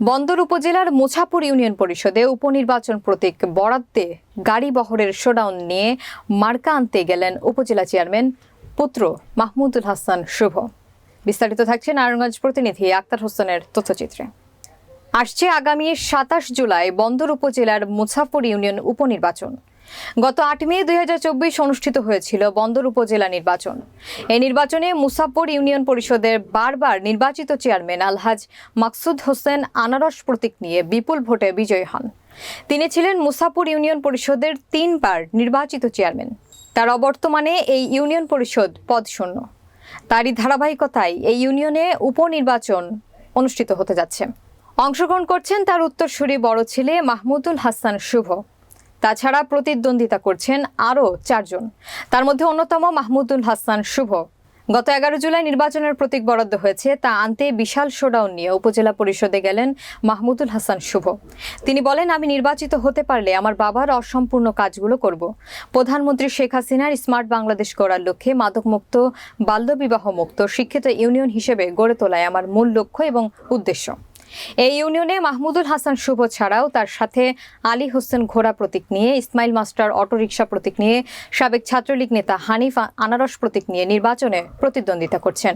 বন্দর উপজেলার মোছাপুর ইউনিয়ন পরিষদে উপনির্বাচন প্রতীক বরাদ্দে গাড়ি বহরের শোডাউন নিয়ে মার্কা আনতে গেলেন উপজেলা চেয়ারম্যান পুত্র মাহমুদুল হাসান শুভ। বিস্তারিত থাকছে নারায়ণগঞ্জ প্রতিনিধি আক্তার হোসেনের তথ্যচিত্রে। আসছে আগামী সাতাশ জুলাই বন্দর উপজেলার মুছাফর ইউনিয়ন উপনির্বাচন। গত আট মে দুই হাজার চব্বিশ অনুষ্ঠিত হয়েছিল বন্দর উপজেলা নির্বাচন। এই নির্বাচনে মুসাফর ইউনিয়ন পরিষদের বারবার নির্বাচিত চেয়ারম্যান আলহাজ মাকসুদ হোসেন আনারস প্রতীক নিয়ে বিপুল ভোটে বিজয়ী হন। তিনি ছিলেন মুসাফর ইউনিয়ন পরিষদের তিনবার নির্বাচিত চেয়ারম্যান। তার অবর্তমানে এই ইউনিয়ন পরিষদ পদ শূন্য। তারই ধারাবাহিকতায় এই ইউনিয়নে উপনির্বাচন অনুষ্ঠিত হতে যাচ্ছে। অংশগ্রহণ করছেন তার উত্তরসূরি বড় ছেলে মাহমুদুল হাসান শুভ। তাছাড়া প্রতিদ্বন্দ্বিতা করছেন আরও চারজন। তার মধ্যে অন্যতম মাহমুদুল হাসান শুভ। গত এগারো জুলাই নির্বাচনের প্রতীক বরাদ্দ হয়েছে, তা আনতে বিশাল শোডাউন নিয়ে উপজেলা পরিষদে গেলেন মাহমুদুল হাসান শুভ। তিনি বলেন, আমি নির্বাচিত হতে পারলে আমার বাবার অসম্পূর্ণ কাজগুলো করব। প্রধানমন্ত্রী শেখ হাসিনার স্মার্ট বাংলাদেশ গড়ার লক্ষ্যে মাদকমুক্ত বাল্যবিবাহ মুক্ত শিক্ষিত ইউনিয়ন হিসেবে গড়ে তোলায় আমার মূল লক্ষ্য এবং উদ্দেশ্য। এই ইউনিয়নে মাহমুদুল হাসান শুভ ছাড়াও তার সাথে আলী হোসেন ঘোড়া প্রতীক নিয়ে, ইসমাইল মাস্টার অটোরিকশা প্রতীক নিয়ে, সাবেক ছাত্রলীগ নেতা হানিফ আনারস প্রতীক নিয়ে নির্বাচনে প্রতিদ্বন্দ্বিতা করছেন।